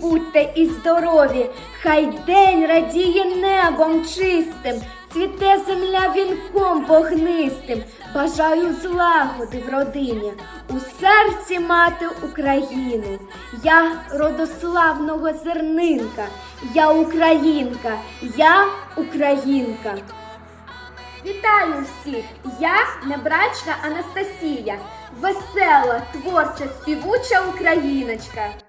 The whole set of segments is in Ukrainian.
будьте і здорові, хай день радіє небом чистим, цвіте земля вінком вогнистим. Бажаю злагоди в родині, у серці мати України. Я родославного зернинка, я українка, я українка. Вітаю всіх! Я небрачна Анастасія, весела, творча, співуча україночка.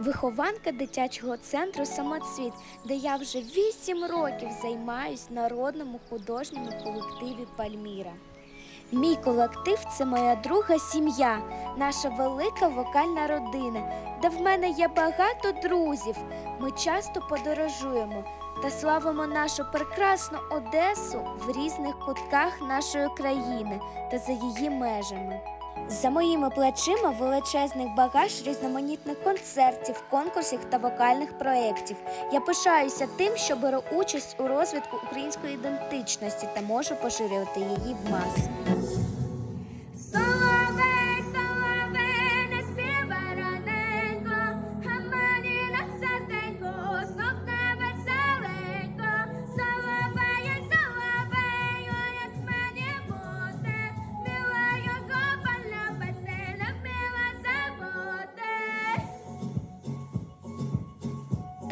Вихованка дитячого центру Самоцвіт, де я вже 8 років займаюсь народному художньому колективі Пальміра. Мій колектив це моя друга сім'я, наша велика вокальна родина, де в мене є багато друзів. Ми часто подорожуємо та славимо нашу прекрасну Одесу в різних кутках нашої країни та за її межами. За моїми плечима величезний багаж різноманітних концертів, конкурсів та вокальних проєктів. Я пишаюся тим, що беру участь у розвитку української ідентичності та можу поширювати її в маси.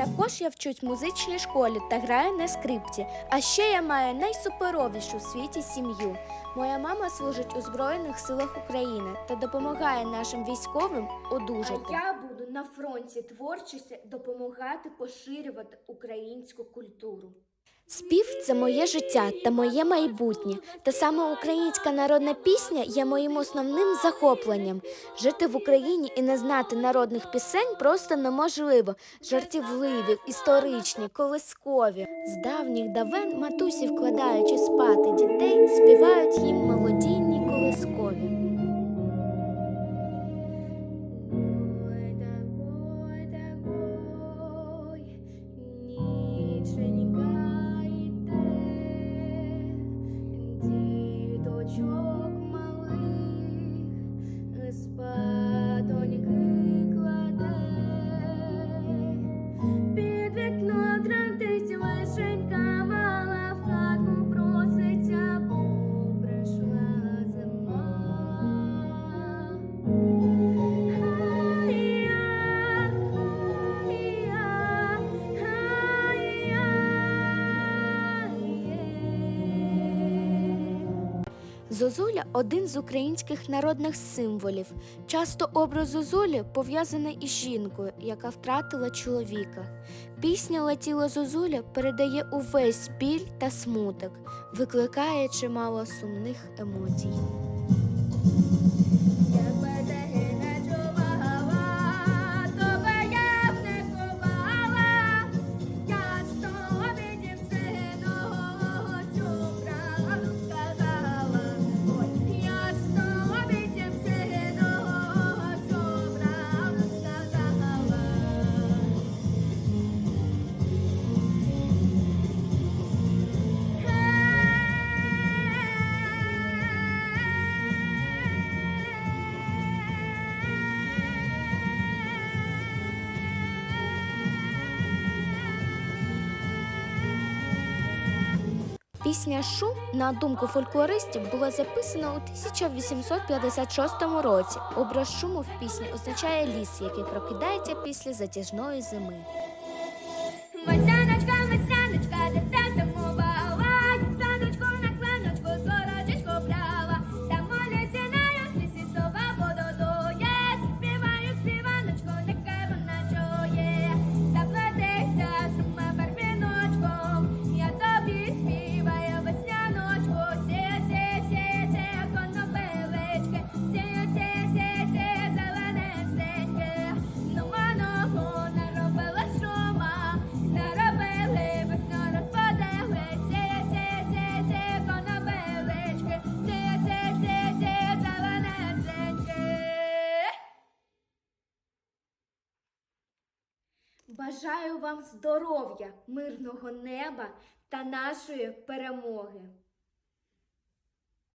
Також я вчусь в музичній школі та граю на скрипці. А ще я маю найсуперовішу в світі сім'ю. Моя мама служить у Збройних силах України та допомагає нашим військовим одужати. А я буду на фронті творчості допомагати поширювати українську культуру. Спів це моє життя та моє майбутнє. Та саме українська народна пісня є моїм основним захопленням. Жити в Україні і не знати народних пісень просто неможливо. Жартівливі, історичні, колискові. З давніх давен матусі, вкладаючи спати дітей, співають їм мелодійні Зозуля один з українських народних символів. Часто образ Зозулі пов'язаний із жінкою, яка втратила чоловіка. Пісня Летіла Зозуля передає увесь біль та смуток, викликає чимало сумних емоцій. Пісня Шу, на думку фольклористів, була записана у 1856 році. Образ шуму в пісні означає ліс, який прокидається після затяжної зими. Бажаю вам здоров'я, мирного неба та нашої перемоги.